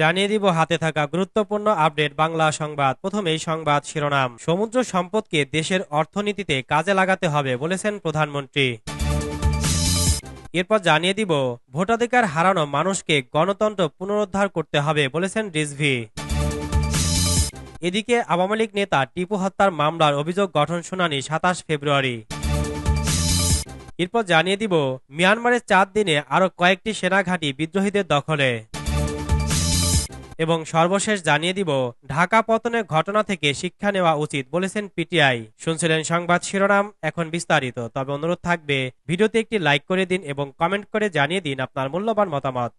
জানিয়ে দিব হাতে থাকা গুরুত্বপূর্ণ আপডেট বাংলা সংবাদ। প্রথমেই সংবাদ শিরোনাম। সমুদ্র সম্পদকে দেশের অর্থনীতিতে কাজে লাগাতে হবে বলেছেন প্রধানমন্ত্রী। এরপর জানিয়ে দিব, ভোটাধিকার হারানো মানুষকে গণতন্ত্র পুনরুদ্ধার করতে হবে বলেছেন রিজভি। এদিকে আওয়ামী লীগ নেতা টিপু হত্যার মামলার অভিযোগ গঠন শুনানি সাতাশ ফেব্রুয়ারি। এরপর জানিয়ে দিব, মিয়ানমারের চার দিনে আরও কয়েকটি সেনাঘাঁটি বিদ্রোহীদের দখলে। এবং সর্বশেষ জানিয়ে দিব, ঢাকা পতনের ঘটনা থেকে শিক্ষা নেওয়া উচিত বলেছেন পিটিআই। শুনছিলেন সংবাদ শিরোনাম, এখন বিস্তারিত। তবে অনুরোধ থাকবে, ভিডিওতে একটি লাইক করে দিন এবং কমেন্ট করে জানিয়ে দিন আপনার মূল্যবান মতামত।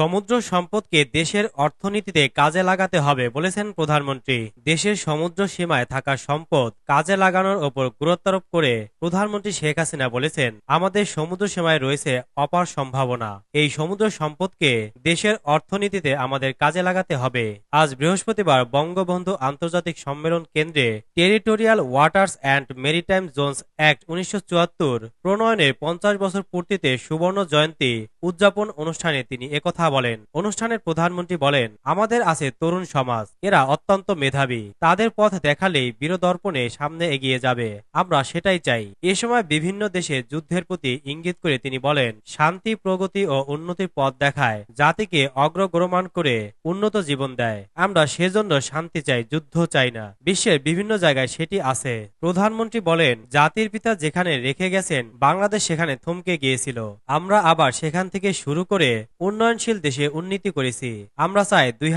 সমুদ্র সম্পদকে দেশের অর্থনীতিতে কাজে লাগাতে হবে বলেছেন প্রধানমন্ত্রী। দেশের সমুদ্র সীমায় থাকা সম্পদ কাজে লাগানোর ওপর গুরুত্বারোপ করে প্রধানমন্ত্রী শেখ হাসিনা বলেছেন, আমাদের সমুদ্র সীমায় রয়েছে অপার সম্ভাবনা। এই সমুদ্র সম্পদকে দেশের অর্থনীতিতে আমাদের কাজে লাগাতে হবে। আজ বৃহস্পতিবার বঙ্গবন্ধু আন্তর্জাতিক সম্মেলন কেন্দ্রে territorial waters and maritime zones act উনিশশো চুয়াত্তর প্রণয়নের পঞ্চাশ বছর পূর্তিতে সুবর্ণ জয়ন্তী উদযাপন অনুষ্ঠানে তিনি একথা বলেন। অনুষ্ঠানের প্রধানমন্ত্রী বলেন, আমাদের আছে তরুণ সমাজ। এরা অত্যন্ত মেধাবী। তাদের পথ দেখালেই বীরদর্পণে সামনে এগিয়ে যাবে। আমরা সেটাই চাই। এ সময় বিভিন্ন দেশে যুদ্ধের প্রতি ইঙ্গিত করে তিনি বলেন, শান্তি, প্রগতি ও উন্নতির পথ দেখায়। জাতিকে অগ্রগরমান করে উন্নত জীবন দেয়। আমরা সেজন্য শান্তি চাই, যুদ্ধ চাই না। বিশ্বের বিভিন্ন জায়গায় সেটি আছে। প্রধানমন্ত্রী বলেন, জাতির পিতা যেখানে রেখে গেছেন, বাংলাদেশ সেখানে থমকে গিয়েছিল। আমরা আবার সেখান থেকে শুরু করে উন্নয়নশীল দেশে উন্নতি করেছি। আমরা চাই দুই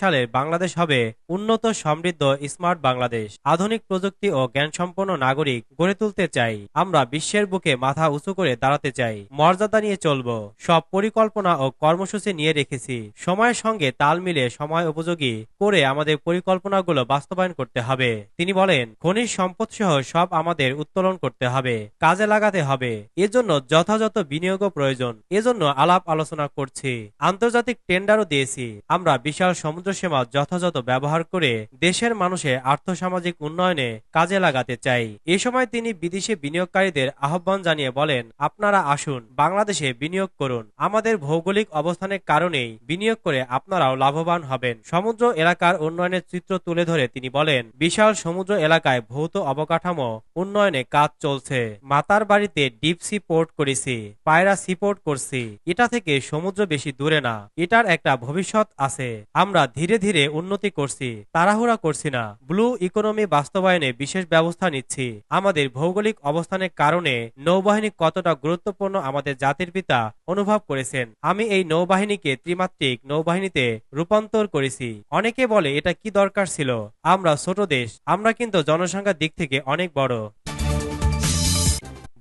সালের বাংলাদেশ হবে উন্নত, সমৃদ্ধ, স্মার্ট বাংলাদেশ। আধুনিক প্রযুক্তি ও জ্ঞানসম্পন্ন নাগরিক গড়ে তুলতে চাই। আমরা বিশ্বের বুকে মাথা উঁচু করে দাঁড়াতে চাই। মর্যাদা নিয়ে চলব। সব পরিকল্পনা ও কর্মসূচি নিয়ে রেখেছি। সময়ের সঙ্গে তাল মিলে সময় উপযোগী করে আমাদের পরিকল্পনাগুলো বাস্তবায়ন করতে হবে। তিনি বলেন, খনিজ সম্পদ সহ সব আমাদের উত্তোলন করতে হবে, কাজে লাগাতে হবে। এজন্য যথাযথ বিনিয়োগ প্রয়োজন। এজন্য আলাপ আলোচনা করছি। আন্তর্জাতিক টেন্ডারও দিয়েছি। আমরা বিশাল সমুদ্র সীমা যথাযথ ব্যবহার করে দেশের মানুষের আর্থসামাজিক উন্নয়নে কাজে লাগাতে চাই। এ সময় তিনি বিদেশি বিনিয়োগকারীদের আহ্বান জানিয়ে বলেন, আপনারা আসুন, বাংলাদেশে বিনিয়োগ করুন। আমাদের ভৌগোলিক অবস্থানের কারণেই বিনিয়োগ করে আপনারাও লাভবান হবেন। সমুদ্র এলাকার উন্নয়নের চিত্র তুলে ধরে তিনি বলেন, বিশাল সমুদ্র এলাকায় ভৌত অবকাঠামো, উন্নয়নে কাজ চলছে। মাতার বাড়িতে ডিপ সি পোর্ট করেছি, পায়রা সি পোর্ট করছি। এটা থেকে সমুদ্র বেশি দূরে না। এটার একটা ভবিষ্যৎ আছে। আমরা ধীরে ধীরে উন্নতি করছি। তাড়াহুড়া করছি না। ব্লু ইকোনমি বাস্তবায়নে বিশেষ ব্যবস্থা নিচ্ছি। আমাদের ভৌগোলিক অবস্থানের কারণে নৌবাহিনী কতটা গুরুত্বপূর্ণ আমাদের জাতির পিতা অনুভব করেছেন। আমি এই নৌবাহিনীকে ত্রিমাত্রিক নৌবাহিনীতে রূপান্তর করেছি। অনেকে বলে এটা কি দরকার ছিল? আমরা ছোট দেশ। আমরা কিন্তু জনসংখ্যার দিক থেকে অনেক বড়।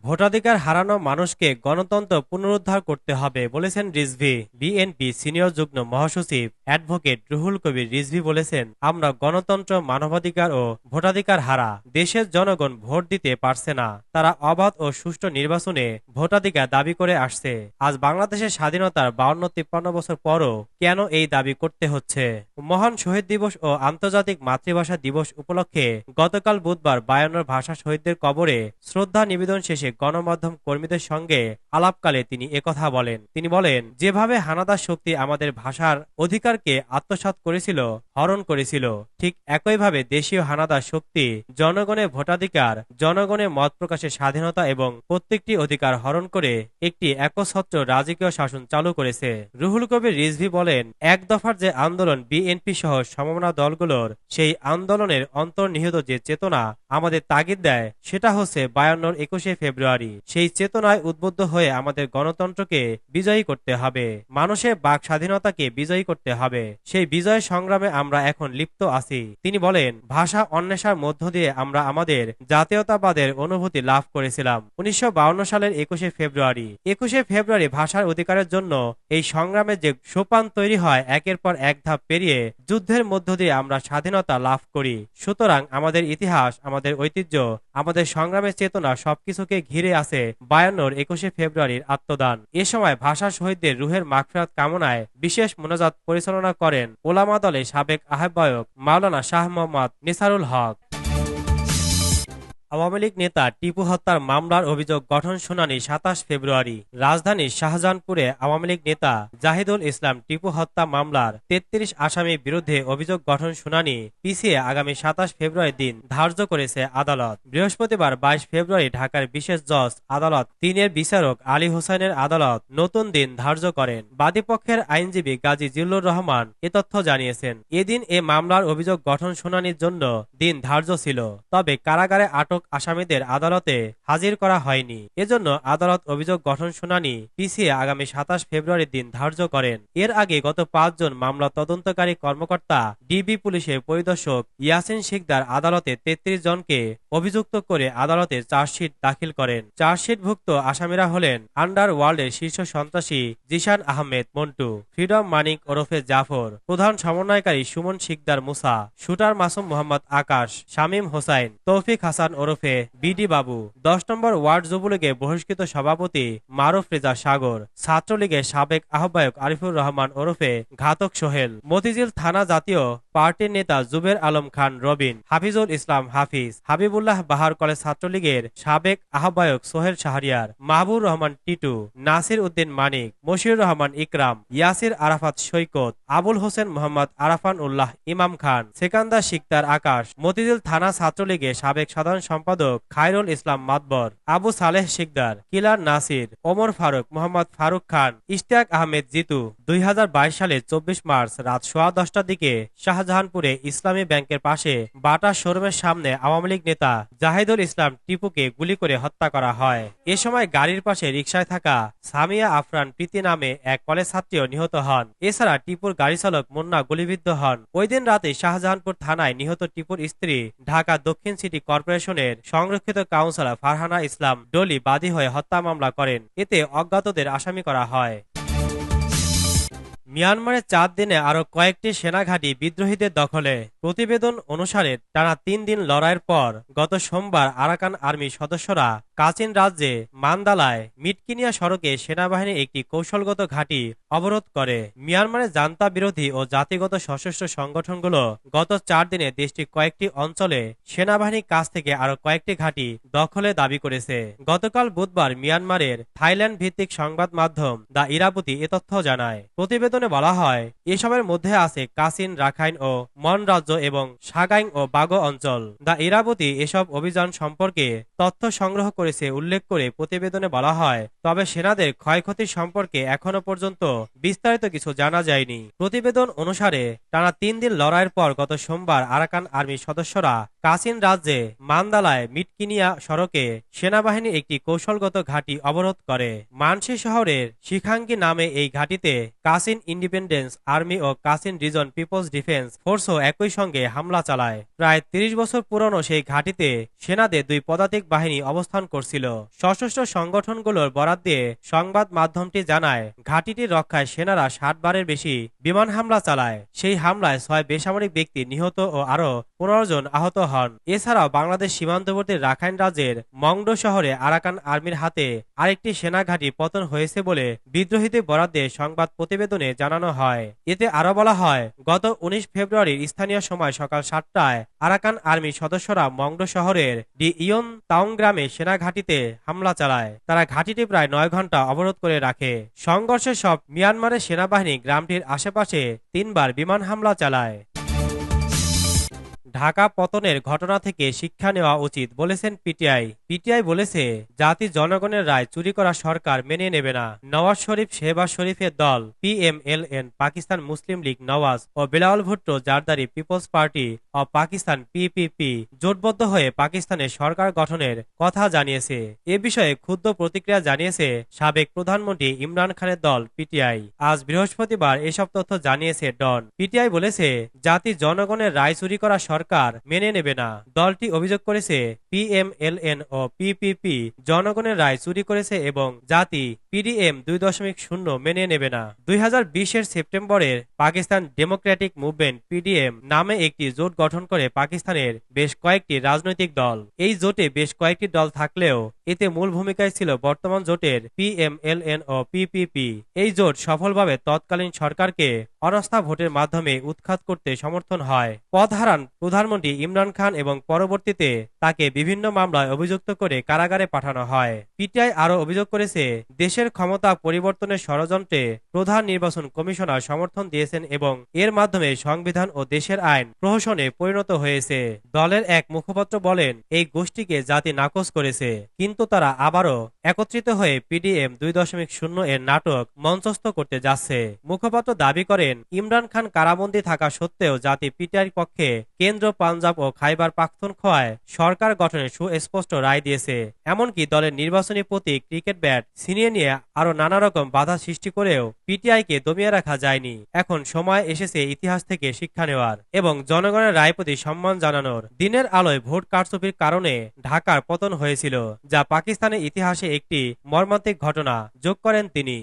ভোটাধিকার হারানো মানুষকে গণতন্ত্র পুনরুদ্ধার করতে হবে বলেছেন রিজভি। বিএনপি সিনিয়র যুগ্ম মহাসচিব অ্যাডভোকেট রুহুল কবির রিজভি বলেছেন, আমরা গণতন্ত্র, মানবাধিকার ও ভোটাধিকার হারা। দেশের জনগণ ভোট দিতে পারছে না। তারা অবাধ ও সুষ্ঠু নির্বাচনে ভোটাধিকার দাবি করে আসছে। আজ বাংলাদেশের স্বাধীনতার বাউন্ন তিপ্পান্ন বছর পরও কেন এই দাবি করতে হচ্ছে? মহান শহীদ দিবস ও আন্তর্জাতিক মাতৃভাষা দিবস উপলক্ষে গতকাল বুধবার বায়ান্নর ভাষা শহীদদের কবরে শ্রদ্ধা নিবেদন শেষে গণমাধ্যম কর্মীদের সঙ্গে আলাপকালে তিনি একথা বলেন। তিনি বলেন, যেভাবে হানাদার শক্তি আমাদের ভাষার অধিকারকে আত্মসাৎ করেছিল, হরণ করেছিল, ঠিক একইভাবে দেশীয় হানাদার শক্তি জনগণের ভোটাধিকার, জনগণের মত প্রকাশের স্বাধীনতা এবং প্রত্যেকটি অধিকার হরণ করে একটি একছত্র রাজকীয় শাসন চালু করেছে। রুহুল কবির রিজভি বলেন, এক দফার যে আন্দোলন বিএনপি সহ সমমনা দলগুলোর, সেই আন্দোলনের অন্তর্নিহিত যে চেতনা আমাদের তাগিদ দেয়, সেটা হচ্ছে বায়ান্নর একুশে ফেব্রুয়ারি সেই চেতনায় উদ্বুদ্ধ হয়ে আমাদের গণতন্ত্রকে বিজয়ী করতে হবে। মানুষের বাক স্বাধীনতাকে বিজয়ী করতে হবে। সেই বিজয় সংগ্রামে আমরা এখন লিপ্ত আছি। তিনি বলেন, ভাষা অন্বেষার মধ্য দিয়ে আমরা আমাদের জাতীয়তাবাদের অনুভূতি লাভ করেছিলাম। উনিশশো সালের একুশে ফেব্রুয়ারি। একুশে ফেব্রুয়ারি ভাষার অধিকারের জন্য এই সংগ্রামে যে সোপান তৈরি হয়, একের পর এক ধাপ পেরিয়ে যুদ্ধের মধ্য দিয়ে আমরা স্বাধীনতা লাভ করি। সুতরাং আমাদের ইতিহাস, আমাদের ঐতিহ্য, আমাদের সংগ্রামের চেতনা সবকিছুকে ঘিরে আছে। বায়ান্নর একুশে ফেব্রুয়ারির আত্মদান। এ সময় ভাষা শহীদদের রুহের মাগফিরাত কামনায় বিশেষ মোনাজাত পরিচালনা করেন ওলামা দলে সাবেক আহ্বায়ক মাওলানা শাহ মোহাম্মদ নিসারুল হক। আওয়ামী লীগ নেতা টিপু হত্যার মামলার অভিযোগ গঠন শুনানি সাতাশ ফেব্রুয়ারি। রাজধানীর শাহজাহানপুরে আওয়ামী লীগ নেতা জাহিদুল ইসলাম টিপু হত্যা মামলার তেত্রিশ আসামির বিরুদ্ধে অভিযোগ গঠন শুনানি পিছিয়ে আগামী সাতাশ ফেব্রুয়ারি দিন ধার্য করেছে আদালত। বৃহস্পতিবার বাইশ ফেব্রুয়ারি ঢাকার বিশেষ জজ আদালত তিনের বিচারক আলী হোসেনের আদালত নতুন দিন ধার্য করেন। বাদীপক্ষের আইনজীবী গাজী জিল্লুর রহমান এ তথ্য জানিয়েছেন, এদিন এ মামলার অভিযোগ গঠন শুনানির জন্য দিন ধার্য ছিল, তবে কারাগারে আটক আসামিদের আদালতে হাজির করা হয়নি। এজন্য আদালত অভিযোগ গঠন শুনানি পিছিয়ে আগামী সাতাশ ফেব্রুয়ারি দিন ধার্য করেন। এর আগে গত পাঁচজন মামলা তদন্তকারী কর্মকর্তা, ডিবি পুলিশের পরিদর্শক ইয়াসিন শিকদার আদালতে তেত্রিশ জনকে অভিযুক্ত করে আদালতে চার্জশিট দাখিল করেন। চার্জশিটভুক্ত আসামিরা হলেন আন্ডার ওয়ার্ল্ডের শীর্ষ সন্ত্রাসী জিশান আহমেদ মন্টু, ফ্রিডম মানিক ওরফে জাফর, প্রধান সমন্বয়কারী সুমন শিকদার মুসা, শুটার মাসুম মোহাম্মদ আকাশ, শামীম হোসাইন, তৌফিক হাসান ওরফে বিডি বাবু। দশ নম্বর ওয়ার্ড যুবলীগে বহিষ্কৃত সভাপতি মারুফ রেজা সাগর। ছাত্রলীগের সাবেক আহ্বায়ক আরিফুর রহমান ওরফে ঘাতক সোহেল। মতিঝিল থানা জাতীয় পার্টির নেতা জুবের আলম খান রবিন, হাফিজুল ইসলাম হাফিজ, হাবিবুল্লাহ বাহার কলেজ ছাত্রলীগের সাবেক আহ্বায়ক সোহেল শাহরিয়ার, মাহবুর রহমান টিটু, নাসির উদ্দিন মানিক, মশিউর রহমান ইকরাম, ইয়াসির আরাফাত সৈকত, আবুল হোসেন মোহাম্মদ আরাফান উল্লাহ ইমাম খান, সেকান্দার শিকদার আকাশ, মতিঝিল থানা ছাত্রলীগের সাবেক সাধারণ সম্পাদক খায়রুল ইসলাম মাতবর, আবু সালেহ শিকদার, কিলার নাসির, ওমর ফারুক মোহাম্মদ ফারুক খান, ইশতিয়াক আহমেদ জিতু, দুই সালে চব্বিশ মার্চ রাত সোয়া দশটার দিকে শাহজাহানপুরে ইসলামী ব্যাংকের পাশে বাটা শোরুমের সামনে আওয়ামী লীগ নেতা জাহিদুল ইসলাম টিপুকে গুলি করে হত্যা করা হয়। এ সময় গাড়ির পাশে রিকশায় থাকা সামিয়া আফরান প্রীতি নামে এক কলেজ ছাত্রীও নিহত হন। এছাড়া টিপুর গাড়ি চালক মুন্না গুলিবিদ্ধ হন। ওই দিন রাতে শাহজাহানপুর থানায় নিহত টিপুর স্ত্রী ঢাকা দক্ষিণ সিটি কর্পোরেশনের সংরক্ষিত কাউন্সিলর ফারহানা ইসলাম ডলি বাদী হয়ে হত্যা মামলা করেন। এতে অজ্ঞাতদের আসামি করা হয়। মিয়ানমারে চার দিনে আরও কয়েকটি সেনাঘাঁটি বিদ্রোহীদের দখলে। প্রতিবেদন অনুসারে টানা তিন দিন লড়াইয়ের পর গত সোমবার আরাকান আর্মির সদস্যরা কাচিন রাজ্যে মান্দালায় মিটকিনিয়া সড়কে সেনাবাহিনীর একটি কৌশলগত ঘাঁটি অবরোধ করে। মিয়ানমারের জান্তা বিরোধী ও জাতিগত সশস্ত্র সংগঠনগুলো গত চার দিনে দেশটির কয়েকটি অঞ্চলে সেনাবাহিনীর কাছ থেকে আরও কয়েকটি ঘাঁটি দখলে দাবি করেছে। গতকাল বুধবার মিয়ানমারের থাইল্যান্ড ভিত্তিক সংবাদ মাধ্যম দা ইরাবতী এ তথ্য জানায়। প্রতিবেদনে বলা হয়, এসবের মধ্যে আছে কাসিন, রাখাইন ও মন রাজ্য এবং সাগাইং ও বাগো অঞ্চল। দা ইরাবতী এসব অভিযান সম্পর্কে তথ্য সংগ্রহ করেছে উল্লেখ করে প্রতিবেদনে বলা হয়, তবে সেনাদের ক্ষয়ক্ষতি সম্পর্কে এখনও পর্যন্ত বিস্তারিত কিছু জানা যায়নি। প্রতিবেদন অনুসারে, টানা তিন দিন লড়াইয়ের পর গত সোমবার আরাকান আর্মির সদস্যরা কাসিন রাজ্যে মান্দালায় মিটকিনিয়া সড়কে সেনাবাহিনীর একটি কৌশলগত ঘাঁটি অবরোধ করে। মানসি শহরের শিখাঙ্গি নামে এই ঘাঁটিতে কাসিন ইন্ডিপেন্ডেন্স আর্মি ও কাসিন রিজন পিপলস ডিফেন্স ফোর্সও একই সঙ্গে হামলা চালায়। প্রায় ৩০ বছর পুরনো সেই ঘাঁটিতে সেনাদের দুই পদাতিক বাহিনী অবস্থান করছিল। সশস্ত্র সংগঠনগুলোর বরাদ দিয়ে সংবাদ মাধ্যমটি জানায়, ঘাঁটিটির রক্ষায় সেনারা ষাট বারের বেশি বিমান হামলা চালায়। সেই হামলায় ছয় বেসামরিক ব্যক্তি নিহত ও আরও পনেরো জন আহত হন। এছাড়াও বাংলাদেশ সীমান্তবর্তী রাখাইন রাজ্যের মংডো শহরে আরাকান আর্মির হাতে আরেকটি সেনা ঘাঁটি পতন হয়েছে বলে বিদ্রোহীদের বরাদ্দে সংবাদ প্রতিবেদনে জানানো হয়। এতে আরও বলা হয়, গত উনিশ ফেব্রুয়ারির স্থানীয় সময় সকাল সাতটায় আরাকান আর্মির সদস্যরা মংডো শহরের ডি ইয়ন তাউং গ্রামে সেনা ঘাঁটিতে হামলা চালায়। তারা ঘাঁটিটি প্রায় নয় ঘণ্টা অবরোধ করে রাখে। সংঘর্ষের সব মিয়ানমারের সেনাবাহিনী গ্রামটির আশেপাশে তিনবার বিমান হামলা চালায়। ঢাকা পতনের ঘটনা থেকে শিক্ষা নেওয়া উচিত, বলেছেন পিটিআই। পিটিআই বলেছে, জাতি জনগণের রায় চুরি করা সরকার মেনে নেবে না। নওয়াজ শরীফ শেহবাজ শরীফের দল, PMLN, Pakistan Muslim League Nawaz ও বেলাউল ভুট্টো জারদারি পিপলস পার্টি ও পাকিস্তান পিপিপি জোটবদ্ধ হয়ে পাকিস্তানের সরকার গঠনের কথা জানিয়েছে। এ বিষয়ে ক্ষুদ্র প্রতিক্রিয়া জানিয়েছে সাবেক প্রধানমন্ত্রী ইমরান খানের দল, পিটিআই। আজ বৃহস্পতিবার এসব তথ্য জানিয়েছে ডন। পিটিআই বলেছে, জাতি জনগণের রায় চুরি করা সরকার মেনে নেবে না। দলটি অভিযোগ করেছে, পিএমএলএন ও পিপিপি জনগণের রায় চুরি করেছে এবং জাতি পিডিএম দুই দশমিক শূন্য মেনে নেবে না। দুই বিশের সেপ্টেম্বরের পাকিস্তান ডেমোক্রেটিক মুভমেন্ট পিডিএম নামে একটি জোট গঠন করে পাকিস্তানের বেশ কয়েকটি রাজনৈতিক দল। এই জোটে বেশ কয়েকটি দল থাকলেও এতে মূল ভূমিকায় ছিল বর্তমান জোটের পিএমএলএন ও পিপিপি। এই জোট সফলভাবে তৎকালীন সরকারকে অনাস্থা ভোটের মাধ্যমে উৎখাত করতে সমর্থন হয়। পদ হারান প্রধানমন্ত্রী ইমরান খান এবং পরবর্তীতে তাকে বিভিন্ন মামলায় অভিযুক্ত করে কারাগারে পাঠানো হয়। পিটিআই আরও অভিযোগ করেছে, দেশের ক্ষমতা পরিবর্তনের ষড়যন্ত্রে প্রধান নির্বাচন কমিশনার সমর্থন দিয়েছেন এবং এর মাধ্যমে সংবিধান ও দেশের আইন প্রহসনে পরিণত হয়েছে। দলের এক মুখপাত্র বলেন, এই গোষ্ঠীকে জাতি নাকচ করেছে, কিন্তু তারা আবারও একত্রিত হয়ে পিডিএম দুই দশমিক শূন্য এর নাটক মঞ্চস্থ করতে যাচ্ছে। মুখপাত্র দাবি করেন, ইমরান খান কারাবন্দী থাকা সত্ত্বেও জাতি পিটিআইর পক্ষে কেন্দ্র পাঞ্জাব ও খাইবার পাখতুনখোয়ায় সরকার গঠনে সুস্পষ্ট রায় দিয়েছে। এমনকি দলের নির্বাচনী প্রতীক ক্রিকেট ব্যাট ছিনিয়ে নিয়ে আরও নানা রকম বাধা সৃষ্টি করেও পিটিআইকে দমিয়ে রাখা যায়নি। এখন সময় এসেছে ইতিহাস থেকে শিক্ষা নেওয়ার এবং জনগণের রায় প্রতি সম্মান জানানোর। দিনের আলোয় ভোট কারচুপির কারণে ঢাকার পতন হয়েছিল, যা পাকিস্তানের ইতিহাসে একটি মর্মান্তিক ঘটনা, যোগ করেন তিনি।